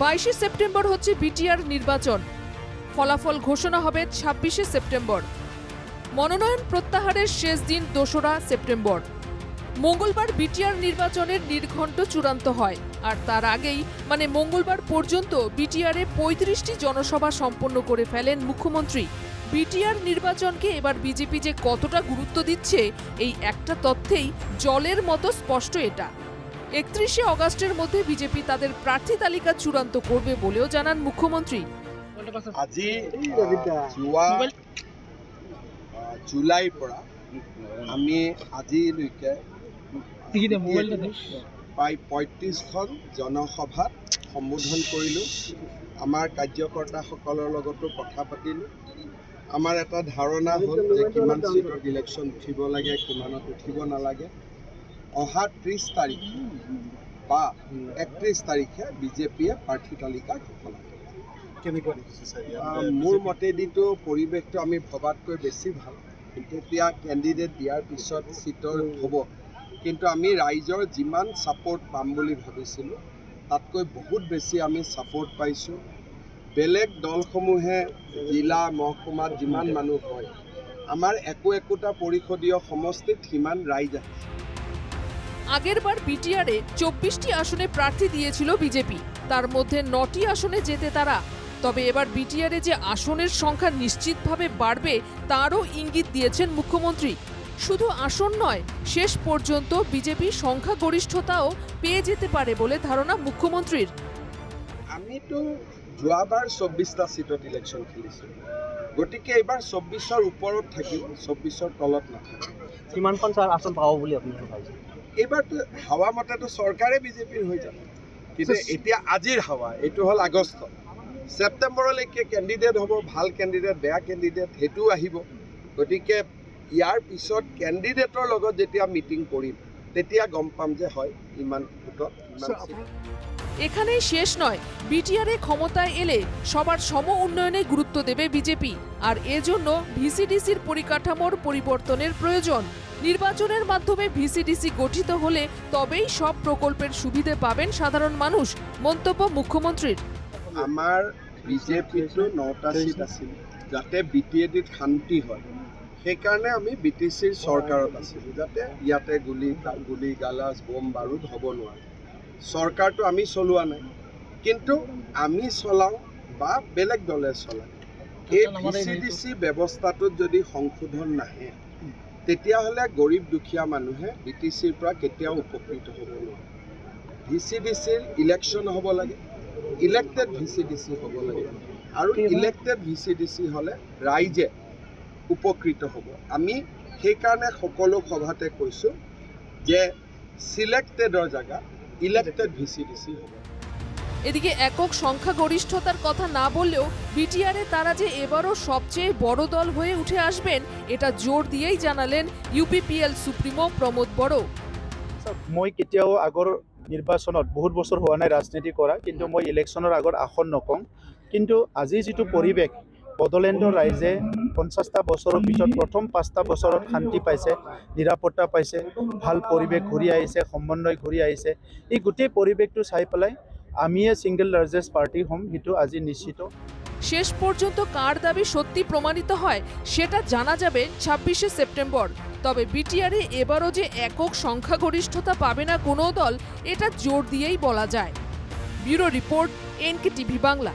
বাইশে সেপ্টেম্বর হচ্ছে বিটিআর নির্বাচন। ফলাফল ঘোষণা হবে ছাব্বিশে সেপ্টেম্বর। মনোনয়ন প্রত্যাহারের শেষ দিন দোসরা সেপ্টেম্বর। মঙ্গলবার বিটিআর নির্বাচনের নির্ঘণ্ট চূড়ান্ত হয়, আর তার আগেই মানে মঙ্গলবার পর্যন্ত বিটিআরে পঁয়ত্রিশটি জনসভা সম্পন্ন করে ফেলেন মুখ্যমন্ত্রী। বিটিআর নির্বাচনকে এবার বিজেপি যে কতটা গুরুত্ব দিচ্ছে, এই একটা তথ্যেই জলের মতো স্পষ্ট এটা। একত্রিশে অগাস্টের মধ্যে বিজেপি তাদের প্রার্থী তালিকা চূড়ান্ত করবে বলেও জানান মুখ্যমন্ত্রী। জুলাইৰ পৰা আমি আজিলৈকে প্ৰায় পঁয়ত্ৰিছখন জনসভাত সম্বোধন কৰিলোঁ। আমাৰ কাৰ্যকৰ্তাসকলৰ লগতো কথা পাতিলোঁ। আমাৰ এটা ধাৰণা হ'ল যে কিমান চিটত ইলেকশ্যন উঠিব লাগে কিমানত উঠিব নালাগে। অহা ত্ৰিছ তাৰিখ বা একত্ৰিছ তাৰিখে বিজেপিয়ে প্ৰাৰ্থী তালিকা ঘোষণা ইয়াত? মোৰ মতেদিতো পৰিৱেশটো আমি ভবাতকৈ বেছি ভালো। কিন্তু এতিয়া কেণ্ডিডেট দিয়াৰ পিছত চিটৰ হ'ব। কিন্তু আমি ৰাইজৰ যিমান ছাপৰ্ট পাম বুলি ভাবিছিলোঁ তাতকৈ বহুত বেছি আমি ছাপৰ্ট পাইছোঁ। বেলেগ দলসমূহে জিলা মহকুমাত যিমান মানুহ হয় আমাৰ একো একোটা পৰিষদীয় সমষ্টিত সিমান ৰাইজ আহিছে আগেরবার বিটিআরে চব্বিশটি আসনে প্রার্থী দিয়েছিল বিজেপি। তার মধ্যে নটি আসনে যেতে তারা। তবে এবার বিটিআরে যে আসনের সংখ্যা নিশ্চিতভাবে বাড়বে তারও ইঙ্গিত দিয়েছেন মুখ্যমন্ত্রী। শুধু আসন নয় শেষ পর্যন্ত বিজেপি সংখ্যাগরিষ্ঠতাও পেয়ে যেতে পারে বলে ধারণা মুখ্যমন্ত্রীর। আমিতো যোৱাবাৰ চৌব্বিছটা চিটত ইলেকশ্যন খেলিছিলোঁ গতিকে এইবাৰ চৌব্বিছৰ ওপৰত থাকিব চৌব্বিছৰ তলত নাথাকিব কিমানখন ছাৰ আসন পাব বুলি আপোনালোকে ভাবিছে? এইবাৰতো হাৱা মতেতো চৰকাৰে বিজেপিৰ হৈ যাব। কিন্তু এতিয়া আজিৰ হাৱা এইটো হ'ল আগষ্ট। ছেপ্টেম্বৰলৈকে কেণ্ডিডেট হ'ব ভালো কেণ্ডিডেট বেয়া কেণ্ডিডেট সেইটোও আহিব। গতিকে ইয়াৰ পিছত কেণ্ডিডেটৰ লগত যেতিয়া মিটিং কৰিম তেতিয়া গম পাম যে হয় ইমান ভোটত এখানেই শেষ নয় বিটিআরে ক্ষমতায় এলে সবার সম উন্নয়নে গুরুত্ব দেবে বিজেপি। আর এজন্য ভিসিডিসির পরিকাঠামোর পরিবর্তনের প্রয়োজন। নির্বাচনের মাধ্যমে ভিসিডিসি গঠিত হলে তবেই সব প্রকল্পের সুবিধে পাবেন সাধারণ মানুষ। মন্তব্য মুখ্যমন্ত্রীর। আমাৰ বিজেপিতো নটা চিট আছিল যাতে বি টি এ ডিত শান্তি হয়। সেইকাৰণে আমি বি টি চিৰ চৰকাৰত আছিলোঁ যাতে ইয়াতে গুলি গুলি গালাজ বোম বাৰুদ হ'ব নোৱাৰে। চৰকাৰটো আমি চলোৱা নাই কিন্তু আমি চলাওঁ বা বেলেগ দলে চলায়। এই ভি চি ডি চি ব্যৱস্থাটোত যদি সংশোধন নাহে তেতিয়াহ'লে গৰীব দুখীয়া মানুহে বি টি চিৰ পৰা কেতিয়াও উপকৃত হ'ব নোৱাৰে। ভি চি ডি চিৰ ইলেকশ্যন হ'ব লাগে elected V C D C হ'ব লাগে। আৰু elected V C D C হ'লে ৰাইজে উপকৃত হ'ব। আমি সেইকাৰণে সকলো সভাতে কৈছোঁ যে চিলেক্টেডৰ জেগাত elected V C D C হ'ব এদিকে একক সংখ্যাগরিষ্ঠতার কথা না বললেও বিটিআরে তারা যে এবারও সবচেয়ে বড় দল হয়ে উঠে আসবেন, এটা জোর দিয়েই জানালেন ইউপিপিএল সুপ্রিমো প্রমোদ বড়। মই কেতিয়াও আগৰ নিৰ্বাচনত বহুত বছৰ হোৱা নাই ৰাজনীতি কৰা, কিন্তু মই ইলেকশ্যনৰ আগত আসন নকওঁ। কিন্তু আজি যিটো পৰিৱেশ বড়োলেণ্ডৰ ৰাইজে পঞ্চাছটা বছৰৰ পিছত, প্ৰথম পাঁচটা বছৰত শান্তি পাইছে, নিৰাপত্তা পাইছে, ভালো পৰিৱেশ ঘূৰি আহিছে, সমন্বয় ঘূৰি আহিছে। এই গোটেই পৰিৱেশটো চাই পেলাই আমিয়ে সিঙ্গেল লার্জেস্ট পার্টি হোম হিটু আজি নিশ্চিত। শেষ পর্যন্ত কার দাবি সত্যি প্রমাণিত হয়, সেটা জানা যাবে ছাব্বিশে সেপ্টেম্বর। তবে বিটিআরে এবারও যে একক সংখ্যাগরিষ্ঠতা পাবে না কোনো দল, এটা জোর দিয়েই বলা যায়। Bureau report NK TV Bangla.